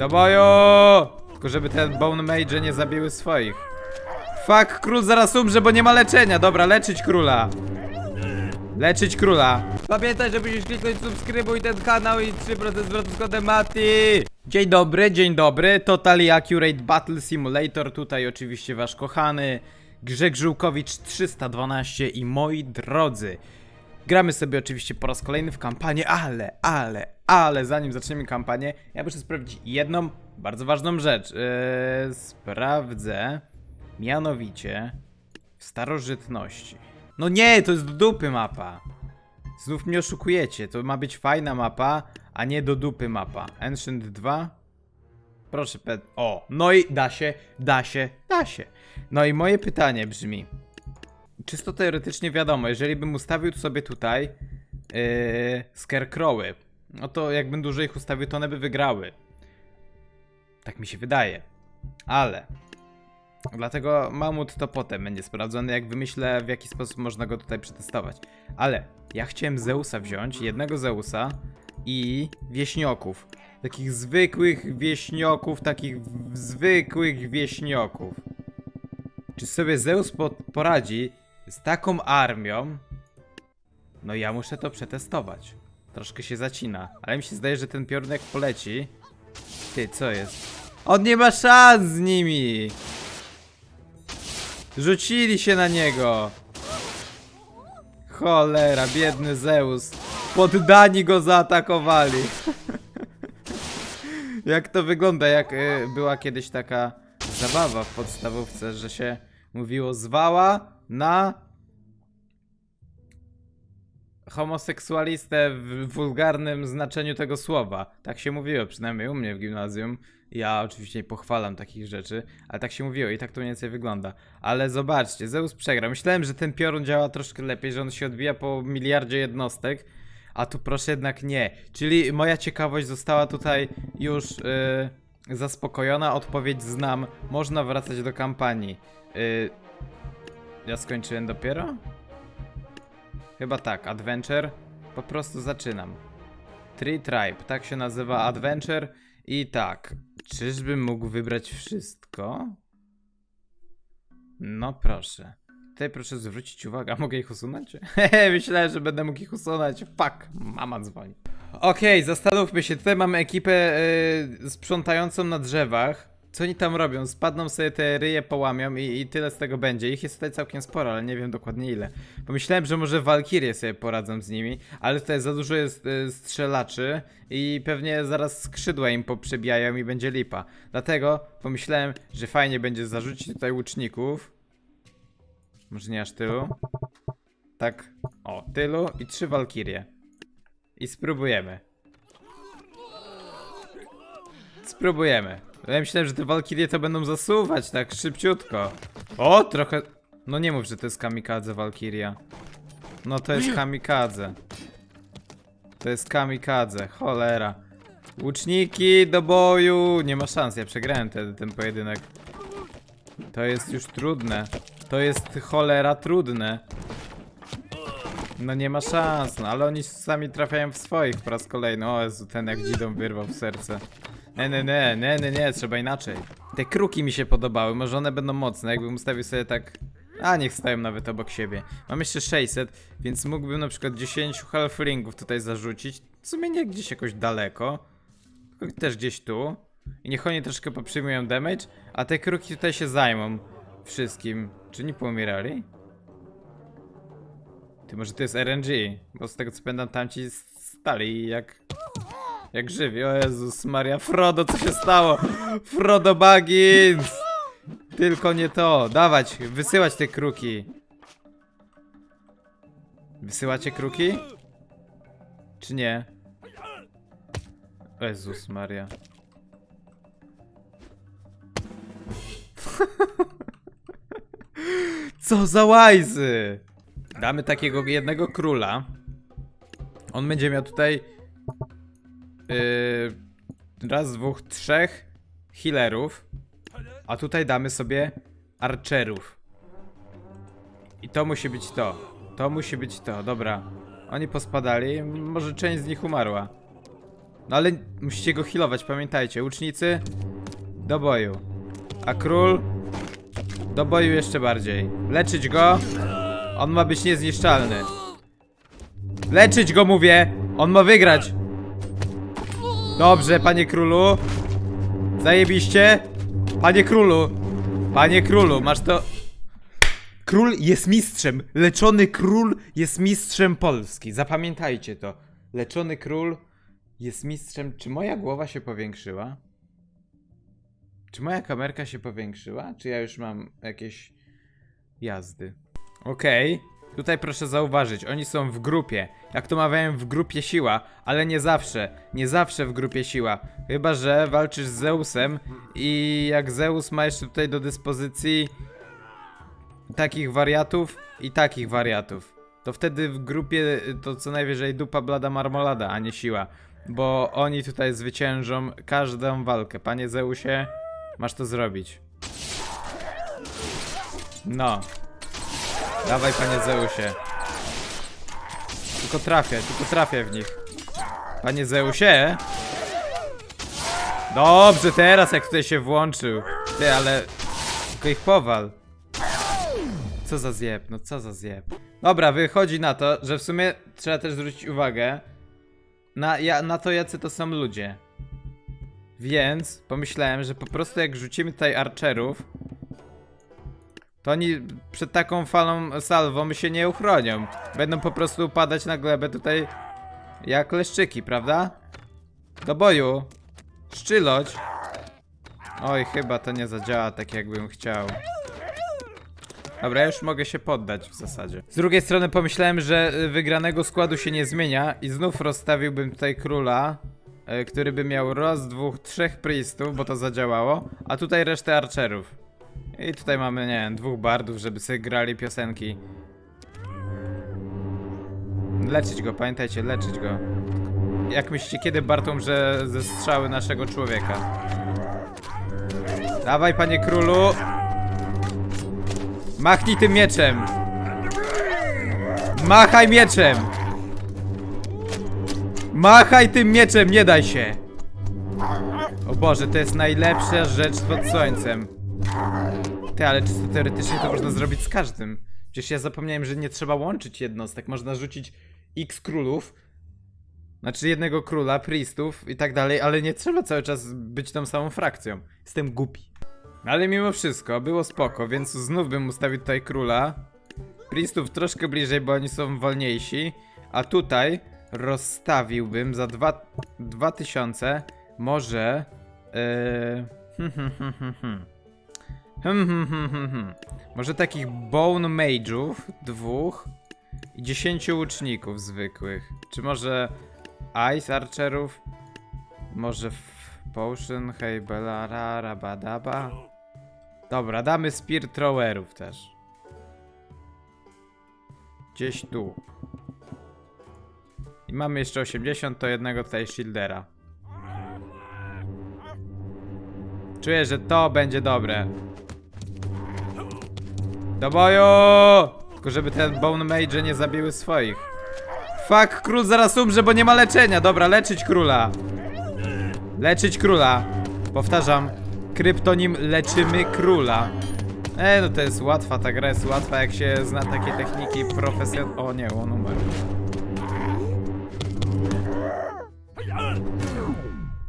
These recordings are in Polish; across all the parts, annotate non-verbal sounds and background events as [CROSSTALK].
Do boju! Tylko żeby te Bone Mage nie zabiły swoich. Fuck, król zaraz umrze, bo nie ma leczenia. Dobra, leczyć króla. Leczyć króla. Pamiętaj, że musisz kliknąć subskrybuj ten kanał i 3% zwrotu z kodem Mati. Dzień dobry, dzień dobry. Totally Accurate Battle Simulator. Tutaj oczywiście wasz kochany Grzeg Żółkowicz 312 i moi drodzy. Gramy sobie oczywiście po raz kolejny w kampanię, ale, ale, ale zanim zaczniemy kampanię, ja muszę sprawdzić jedną bardzo ważną rzecz. Yy, sprawdzę mianowicie w starożytności. No nie, to jest do dupy mapa. Znów mnie oszukujecie, to ma być fajna mapa, a nie do dupy mapa. Ancient 2? Proszę, pet. O, no i da się, da się, da się. No i moje pytanie brzmi. Czysto teoretycznie wiadomo, jeżeli bym ustawił sobie tutaj yy, scarecrowy, no to jakbym dużo ich ustawił, to one by wygrały. Tak mi się wydaje. Ale Dlatego mamut to potem będzie sprawdzony, jak wymyślę w jaki sposób można go tutaj przetestować. Ale ja chciałem Zeusa wziąć, jednego Zeusa i wieśnioków. Takich zwykłych wieśnioków, takich zwykłych wieśnioków. Czy sobie Zeus po poradzi z taką armią? No ja muszę to przetestować. Troszkę się zacina, ale mi się zdaje, że ten piorunek poleci. Ty, co jest? On nie ma szans z nimi! Rzucili się na niego. Cholera, biedny Zeus. Poddani go zaatakowali. [LAUGHS] jak to wygląda? Jak y, była kiedyś taka zabawa w podstawówce, że się mówiło zwała na homoseksualistę w wulgarnym znaczeniu tego słowa. Tak się mówiło, przynajmniej u mnie w gimnazjum. Ja oczywiście nie pochwalam takich rzeczy, ale tak się mówiło i tak to mniej więcej wygląda. Ale zobaczcie, Zeus przegrał. Myślałem, że ten piorun działa troszkę lepiej, że on się odbija po miliardzie jednostek, a tu proszę jednak nie. Czyli moja ciekawość została tutaj już yy, zaspokojona. Odpowiedź znam. Można wracać do kampanii. Yy, ja skończyłem dopiero? Chyba tak, Adventure. Po prostu zaczynam. Tree Tribe, tak się nazywa Adventure. I tak, czyżbym mógł wybrać wszystko? No proszę. Tutaj proszę zwrócić uwagę, a mogę ich usunąć? Hehe, [LAUGHS] myślałem, że będę mógł ich usunąć. Fuck, mama dzwoni. Okej, zastanówmy się. Tutaj mamy ekipę yy, sprzątającą na drzewach. Co oni tam robią? Spadną sobie te ryje, połamią i, i tyle z tego będzie. Ich jest tutaj całkiem sporo, ale nie wiem dokładnie ile. Pomyślałem, że może Walkirie sobie poradzą z nimi, ale tutaj za dużo jest y, strzelaczy i pewnie zaraz skrzydła im poprzebijają i będzie lipa. Dlatego pomyślałem, że fajnie będzie zarzucić tutaj łuczników. Może nie aż tylu. Tak, o, tylu i trzy Walkirie. I spróbujemy. Spróbujemy. Ja myślałem, że te Walkirie to będą zasuwać tak szybciutko. O, trochę... No nie mów, że to jest kamikadze Walkiria. No to jest kamikadze. To jest kamikadze, cholera. Łuczniki do boju! Nie ma szans, ja przegrałem ten, ten pojedynek. To jest już trudne. To jest cholera trudne. No nie ma szans, no ale oni sami trafiają w swoich po raz kolejny. O Jezu, ten jak dzidą wyrwał w serce. Nie, nie, nie, nie, nie, nie, trzeba inaczej. Te kruki mi się podobały, może one będą mocne, jakbym ustawił sobie tak... A, niech stają nawet obok siebie. Mam jeszcze 600, więc mógłbym na przykład 10 halflingów tutaj zarzucić. W sumie nie gdzieś jakoś daleko, tylko też gdzieś tu. I niech oni troszkę poprzyjmują damage, a te kruki tutaj się zajmą wszystkim. Czy nie poumierali? Ty, może to jest RNG, bo z tego co pamiętam tamci stali jak... Jak żywi, o Jezus Maria, Frodo, co się stało? Frodo Baggins! Tylko nie to, dawać, wysyłać te kruki. Wysyłacie kruki? Czy nie? O Jezus Maria. [LAUGHS] Co za łajzy! Damy takiego jednego króla. On będzie miał tutaj Yy, raz, dwóch, trzech healerów. A tutaj damy sobie archerów. I to musi być to. To musi być to, dobra. Oni pospadali, może część z nich umarła. No ale musicie go healować, pamiętajcie. Łucznicy do boju. A król do boju jeszcze bardziej. Leczyć go. On ma być niezniszczalny. Leczyć go mówię! On ma wygrać! Dobrze, panie królu. Zajebiście. Panie królu. Panie królu, masz to... Król jest mistrzem. Leczony król jest mistrzem Polski. Zapamiętajcie to. Leczony król jest mistrzem. Czy moja głowa się powiększyła? Czy moja kamerka się powiększyła? Czy ja już mam jakieś jazdy? Okej. Tutaj proszę zauważyć, oni są w grupie. Jak to mawiają, w grupie siła, ale nie zawsze. Nie zawsze w grupie siła. Chyba, że walczysz z Zeusem i jak Zeus ma jeszcze tutaj do dyspozycji takich wariatów i takich wariatów. To wtedy w grupie to co najwyżej dupa blada marmolada, a nie siła. Bo oni tutaj zwyciężą każdą walkę. Panie Zeusie, masz to zrobić. No. Dawaj, panie Zeusie. Tylko trafię, tylko trafię w nich. Panie Zeusie? Dobrze, teraz jak tutaj się włączył. Ty, ale... Tylko ich powal. Co za zjeb, no co za zjeb. Dobra, wychodzi na to, że w sumie trzeba też zwrócić uwagę na, ja, na to, jacy to są ludzie. Więc pomyślałem, że po prostu jak rzucimy tutaj archerów, to oni przed taką falą salwą się nie uchronią. Będą po prostu upadać na glebę tutaj jak leszczyki, prawda? Do boju. Szczyloć. Oj, chyba to nie zadziała tak jakbym chciał. Dobra, już mogę się poddać w zasadzie. Z drugiej strony pomyślałem, że y, wygranego składu się nie zmienia i znów rozstawiłbym tutaj króla, y, który by miał raz, dwóch, trzech priestów, bo to zadziałało, a tutaj resztę archerów. I tutaj mamy, nie wiem, dwóch bardów, żeby sobie grali piosenki. Leczyć go, pamiętajcie, leczyć go. Jak myślicie, kiedy Bart umrze ze strzały naszego człowieka? Dawaj, panie królu! Machnij tym mieczem! Machaj mieczem! Machaj tym mieczem, nie daj się! O Boże, to jest najlepsza rzecz pod słońcem. Ty, ale czysto teoretycznie to można zrobić z każdym. Przecież ja zapomniałem, że nie trzeba łączyć jednostek. Można rzucić x królów, znaczy jednego króla, priestów i tak dalej, ale nie trzeba cały czas być tą samą frakcją. Jestem głupi. Ale mimo wszystko, było spoko, więc znów bym ustawił tutaj króla. Priestów troszkę bliżej, bo oni są wolniejsi. A tutaj rozstawiłbym za dwa, 2000 może... Yy, hmm, hmm, hmm, hmm, hmm. Może takich Bone Mage'ów, dwóch i 10 łuczników zwykłych. Czy może Ice Archerów? Może Potion, Heybela, Rara, Badaba? Dobra, damy Spear Throwerów też. Gdzieś tu. I mamy jeszcze 80, to jednego tutaj Shieldera. Czuję, że to będzie dobre. Do boju! Tylko żeby te Bone Mage nie zabiły swoich. Fuck, król zaraz umrze, bo nie ma leczenia. Dobra, leczyć króla. Leczyć króla. Powtarzam, kryptonim leczymy króla. E, no to jest łatwa, ta gra jest łatwa, jak się zna takie techniki profesjon... O nie, on umarł.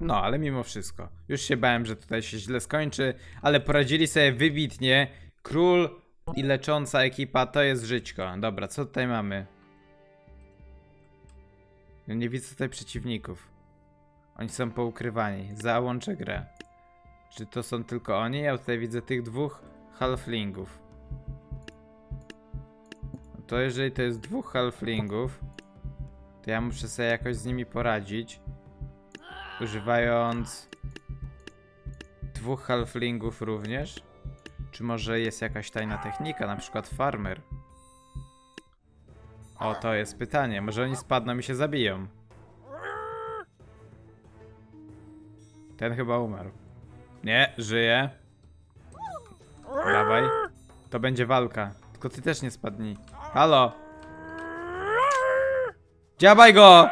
No, ale mimo wszystko. Już się bałem, że tutaj się źle skończy, ale poradzili sobie wybitnie. Król i lecząca ekipa to jest żyćko. Dobra, co tutaj mamy? Ja nie widzę tutaj przeciwników. Oni są poukrywani. Załączę grę. Czy to są tylko oni? Ja tutaj widzę tych dwóch halflingów. No To jeżeli to jest dwóch halflingów, to ja muszę sobie jakoś z nimi poradzić. Używając dwóch halflingów również. Czy może jest jakaś tajna technika, na przykład farmer? O, to jest pytanie. Może oni spadną i się zabiją. Ten chyba umarł. Nie, żyje. Dawaj. To będzie walka. Tylko ty też nie spadnij. Halo! Dziabaj go!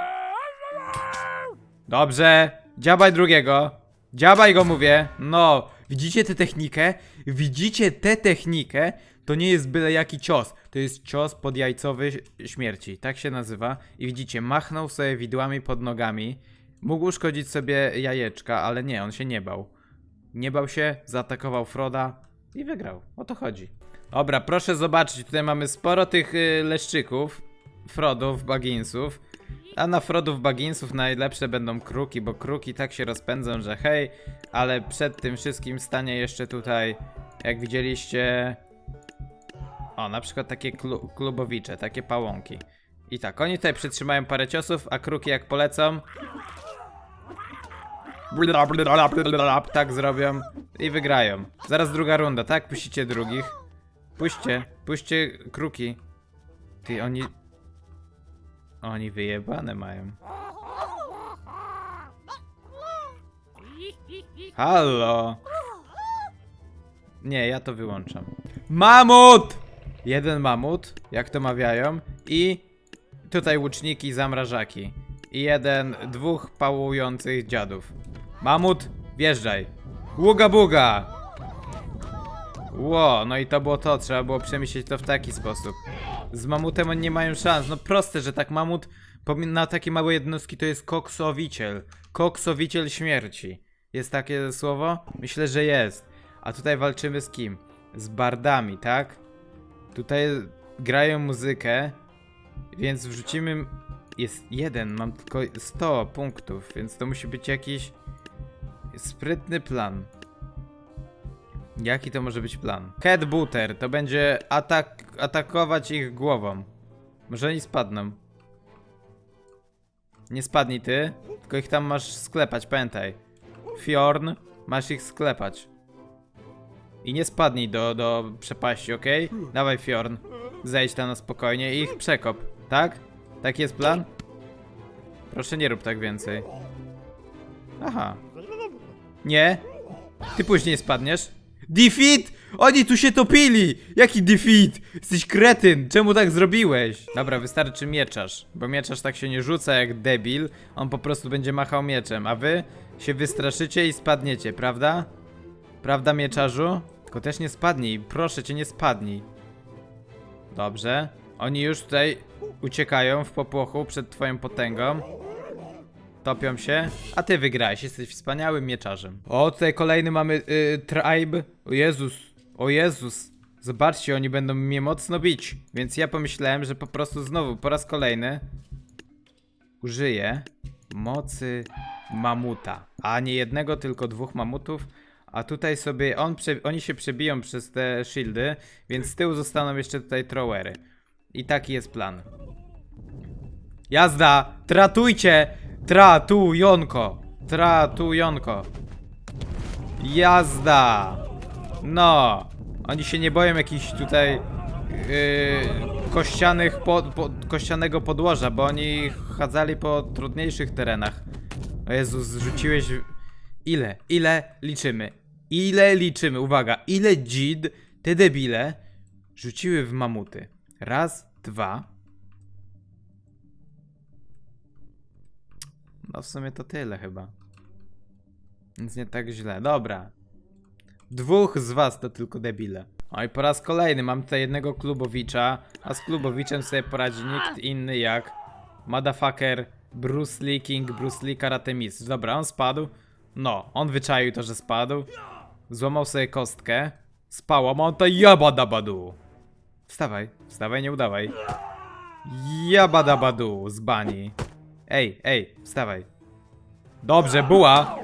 Dobrze. Dziabaj drugiego. Dziabaj go mówię. No. Widzicie tę technikę? Widzicie tę technikę? To nie jest byle jaki cios. To jest cios podjajcowy śmierci. Tak się nazywa. I widzicie, machnął sobie widłami pod nogami. Mógł uszkodzić sobie jajeczka, ale nie, on się nie bał. Nie bał się, zaatakował Froda i wygrał. O to chodzi. Dobra, proszę zobaczyć, tutaj mamy sporo tych y, leszczyków, Frodów, Bagginsów. A na Frodów, Bagginsów najlepsze będą kruki, bo kruki tak się rozpędzą, że hej. Ale przed tym wszystkim stanie jeszcze tutaj, jak widzieliście... O, na przykład takie klu klubowicze, takie pałąki. I tak, oni tutaj przytrzymają parę ciosów, a kruki jak polecą, tak zrobią i wygrają. Zaraz druga runda, tak? Puścicie drugich. Puśćcie, puśćcie kruki. Ty, oni... Oni wyjebane mają. Halo! Nie, ja to wyłączam. Mamut! Jeden mamut, jak to mawiają, i tutaj łuczniki, zamrażaki. I jeden, dwóch pałujących dziadów. Mamut, wjeżdżaj. Ługa buga! Ło, no i to było to, trzeba było przemyśleć to w taki sposób. Z mamutem oni nie mają szans, no proste, że tak mamut na takie małe jednostki to jest koksowiciel. Koksowiciel śmierci. Jest takie słowo? Myślę, że jest. A tutaj walczymy z kim? Z bardami, tak? Tutaj grają muzykę, więc wrzucimy... Jest jeden, mam tylko 100 punktów, więc to musi być jakiś sprytny plan. Jaki to może być plan? Headbooter to będzie atak, atakować ich głową. Może oni spadną. Nie spadnij ty, tylko ich tam masz sklepać, pamiętaj. Fjorn, masz ich sklepać. I nie spadnij do, do przepaści, ok? Dawaj Fjorn. Zejdź tam na spokojnie i ich przekop, tak? Taki jest plan? Proszę nie rób tak więcej. Aha. Nie. Ty później spadniesz. Defeat! Oni tu się topili! Jaki defeat? Jesteś kretyn! Czemu tak zrobiłeś? Dobra, wystarczy mieczarz. Bo mieczarz tak się nie rzuca jak debil. On po prostu będzie machał mieczem, a wy się wystraszycie i spadniecie, prawda? Prawda, mieczarzu? Tylko też nie spadnij, proszę cię, nie spadnij. Dobrze. Oni już tutaj uciekają w popłochu przed twoją potęgą. Topią się, a ty wygrałeś, jesteś wspaniałym mieczarzem. O, tutaj kolejny mamy y, tribe. O Jezus, o Jezus. Zobaczcie, oni będą mnie mocno bić. Więc ja pomyślałem, że po prostu znowu, po raz kolejny użyję mocy mamuta. A nie jednego, tylko dwóch mamutów. A tutaj sobie, on oni się przebiją przez te shieldy, więc z tyłu zostaną jeszcze tutaj trowery. I taki jest plan. Jazda! Tratujcie! Tratujonko! Tratujonko! Jazda! No! Oni się nie boją jakichś tutaj yy, kościanych po, po, kościanego podłoża, bo oni chadzali po trudniejszych terenach. O Jezus, zrzuciłeś... Ile? Ile liczymy? Ile liczymy? Uwaga, ile dzid te debile rzuciły w mamuty? Raz, dwa, No w sumie to tyle chyba. Więc nie tak źle. Dobra. Dwóch z was to tylko debile. O i po raz kolejny mam tutaj jednego klubowicza, a z klubowiczem sobie poradzi nikt inny jak motherfucker Bruce Lee King, Bruce Lee Karate Mistrz. Dobra, on spadł. No, on wyczaił to, że spadł. Złamał sobie kostkę. Spała monta jabadabadu. Wstawaj, wstawaj, nie udawaj. Jabadabadu z bani. Ej, ej, wstawaj. Dobrze, buła.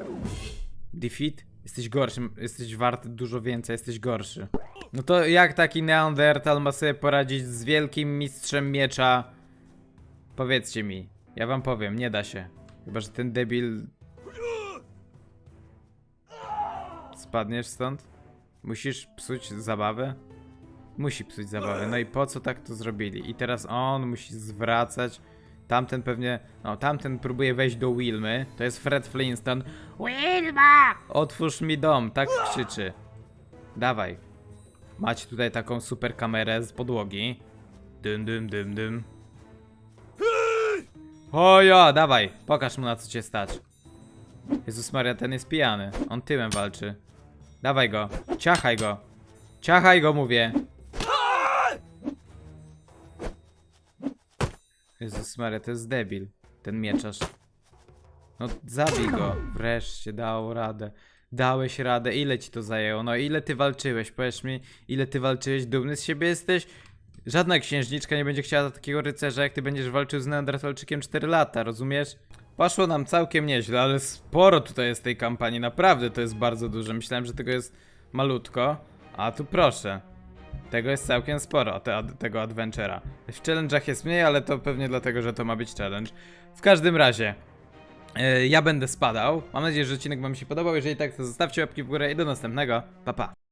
Defeat? Jesteś gorszy, jesteś wart dużo więcej, jesteś gorszy. No to jak taki Neandertal ma sobie poradzić z wielkim mistrzem miecza? Powiedzcie mi. Ja wam powiem, nie da się. Chyba, że ten debil... Spadniesz stąd? Musisz psuć zabawę? Musi psuć zabawę. No i po co tak to zrobili? I teraz on musi zwracać. Tamten pewnie. No, tamten próbuje wejść do Wilmy. To jest Fred Flintstone. Wilma! Otwórz mi dom, tak krzyczy. Dawaj. Macie tutaj taką super kamerę z podłogi. Dym, dym, dym, dym. O ja, dawaj, pokaż mu na co cię stać. Jezus Maria, ten jest pijany. On tyłem walczy. Dawaj go. Ciachaj go. Ciachaj go, mówię. Jezus Maria, to jest debil. Ten mieczarz. No zabij go. Wreszcie dał radę. Dałeś radę. Ile ci to zajęło? No ile ty walczyłeś? Powiedz mi, ile ty walczyłeś? Dumny z siebie jesteś? Żadna księżniczka nie będzie chciała takiego rycerza, jak ty będziesz walczył z Neandertalczykiem 4 lata, rozumiesz? Poszło nam całkiem nieźle, ale sporo tutaj jest tej kampanii, naprawdę to jest bardzo dużo. Myślałem, że tego jest malutko, a tu proszę. Tego jest całkiem sporo, te, tego adventura. W challenge'ach jest mniej, ale to pewnie dlatego, że to ma być challenge. W każdym razie, e, ja będę spadał. Mam nadzieję, że odcinek wam się podobał. Jeżeli tak, to zostawcie łapki w górę i do następnego. Pa, pa.